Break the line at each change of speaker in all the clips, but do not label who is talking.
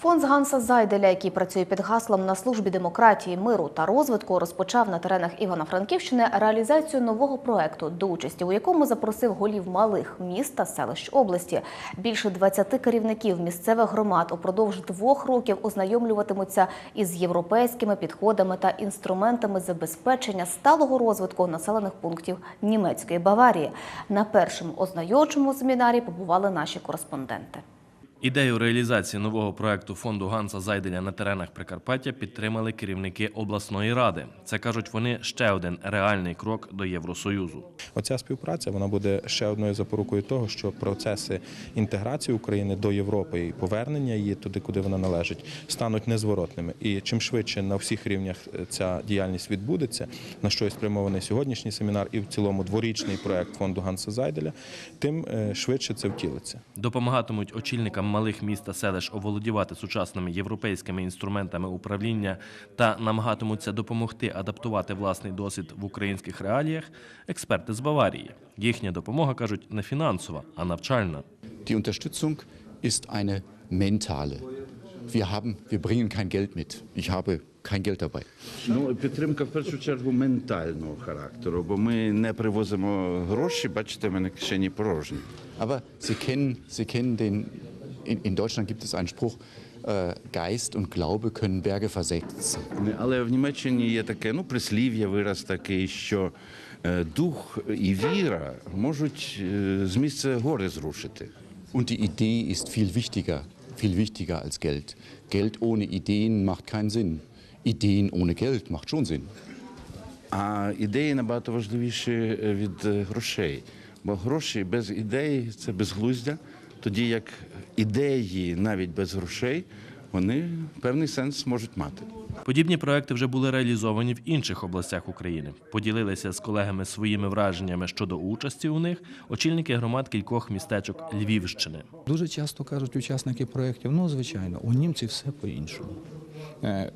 Фонд Ганса Зайделя, який працює під гаслом на службі демократії, миру та розвитку, розпочав на теренах Івано-Франківщини реалізацію нового проекту, до участі у якому запросив голів малих міст та селищ області. Більше 20 керівників місцевих громад упродовж двох років ознайомлюватимуться із європейськими підходами та інструментами забезпечення сталого розвитку населених пунктів німецької Баварії. На першому ознайомчому семінарі побували наші кореспонденти.
Ідею реалізації нового проекту фонду Ганса Зайделя на теренах Прикарпаття підтримали керівники обласної ради. Це кажуть вони ще один реальний крок до Євросоюзу.
Оця співпраця вона буде ще одною запорукою того, що процеси інтеграції України до Європи і повернення її туди, куди вона належить, стануть незворотними. І чим швидше на всіх рівнях е, ця діяльність відбудеться, на що і спрямований сьогоднішній семінар, і в цілому дворічний проект фонду Ганса Зайделя, тим е, швидше це втілиться.
Допомагатимуть очільникам малих міст та селищ оволодівати сучасними європейськими інструментами управління та намагатимуться допомогти адаптувати власний досвід в українських реаліях. Експерти з Баварії. Їхня допомога кажуть не фінансова, а навчальна.
Die Unterstützung ist eine mentale. Wir haben, wir bringen kein Geld mit. Ich habe kein Geld dabei.
Ну, підтримка в першу чергу ментального характеру, бо ми не привозимо гроші, бачите, мене кишені порожні.
Aber Sie kennen, Sie kennen den, in, in Deutschland gibt es einen Spruch, äh, Geist und Glaube können Berge versetzen.
Але в Німеччині є таке ну, прислів'я, вираз такий, що е, дух і віра можуть е, з місця гори зрушити.
Und die Idee ist viel wichtiger, viel wichtiger als Geld. Geld ohne Ideen macht keinen Sinn. Ideen ohne Geld macht schon Sinn.
А ідеї набагато важливіші е, від е, грошей. Бо гроші без ідеї це безглуздя, Тоді як ідеї навіть без грошей вони певний сенс можуть мати.
Подібні проекти вже були реалізовані в інших областях України. Поділилися з колегами своїми враженнями щодо участі у них очільники громад кількох містечок Львівщини.
Дуже часто кажуть учасники проєктів, ну звичайно, у німці все по-іншому. Е,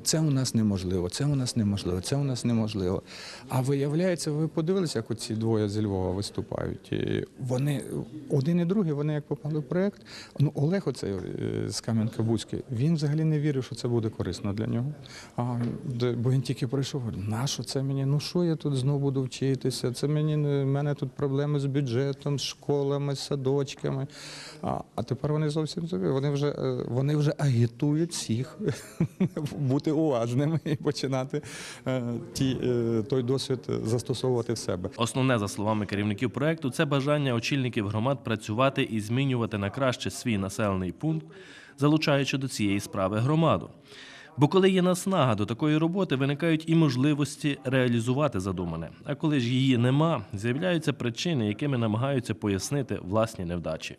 Це у нас неможливо, це у нас неможливо, це у нас неможливо. А виявляється, ви подивилися, як оці двоє зі Львова виступають. Вони один і другий, вони як попали в проєкт. Ну, Олег, оцей е, з Кам'янка-Бузький, він взагалі не вірив, що це буде корисно для нього. А, бо він тільки прийшов, говорить, нащо це мені? Ну що я тут знову буду вчитися? Це мені в мене тут проблеми з бюджетом, з школами, з садочками. А, а тепер вони зовсім. Вони вже е, вони вже агітують всіх бути уважними і починати е, ті, е, той досвід застосовувати в себе.
Основне, за словами керівників проекту, це бажання очільників громад працювати і змінювати на краще свій населений пункт, залучаючи до цієї справи громаду. Бо коли є наснага до такої роботи, виникають і можливості реалізувати задумане. А коли ж її нема, з'являються причини, якими намагаються пояснити власні невдачі.